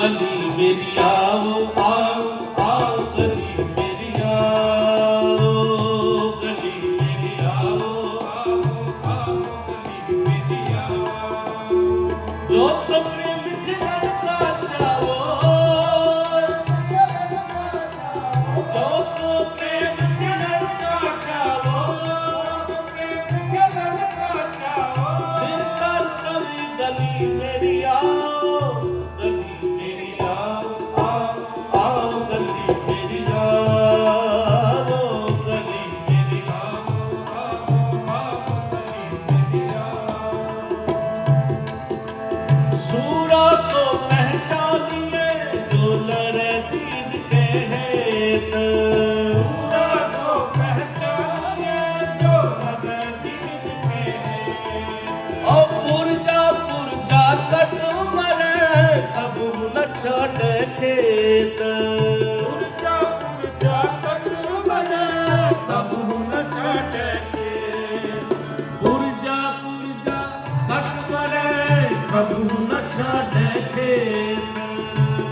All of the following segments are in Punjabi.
ਗਲੀ ਮੇਰੀ ਆਓ ਆਓ ਆਓ ਗਲੀ ਮੇਰੀ ਆਓ ਗਲੀ ਮੇਰੀ ਆਓ ਆਓ ਆਓ ਗਲੀ ਮੇਰੀ ਆਓ। ਜੋ ਤੁਮ ਪ੍ਰੇਮ ਖਿਲਣ ਕਾ ਚਾਵੋ ਜੋ ਤੋ ਪ੍ਰੇਮ ਖਿਲਣ ਕਾ ਚਾਵੋ ਪ੍ਰੇਮ ਖਿਲਣ ਕਾ ਚਾਵੋ ਸਿਰ ਕਰ ਕਵੀ ਗਲੀ ਮੇਰੀ ਛੱਡ ਖੇਤ। ਪੁਰਜਾ ਪੁਰਜਾ ਕਟ ਮਰੇ ਕਬੂ ਨ ਛੱਡ ਖੇਤ। ਪੁਰਜਾ ਪੁਰਜਾ ਕਟ ਮਰੇ ਕਬੂ ਨ ਛਾੜੇ ਖੇਤ।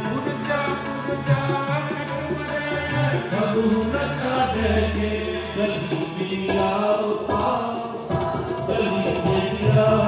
ਪੁਰਜਾ ਪੁਰਜਾ ਕਟ ਮਰੇ ਕਬੂ ਨ ਛਾੜੇ ਖੇਤ। ਗਲੀ ਮੇਰੀ ਆਓ ਆਓ ਗਲੀ ਮੇਰੀ ਆਓ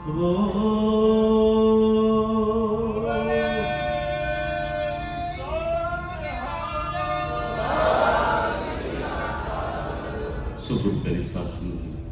ਆਓ ਕਰੀ ਸਾਥ ਸੰਗਤ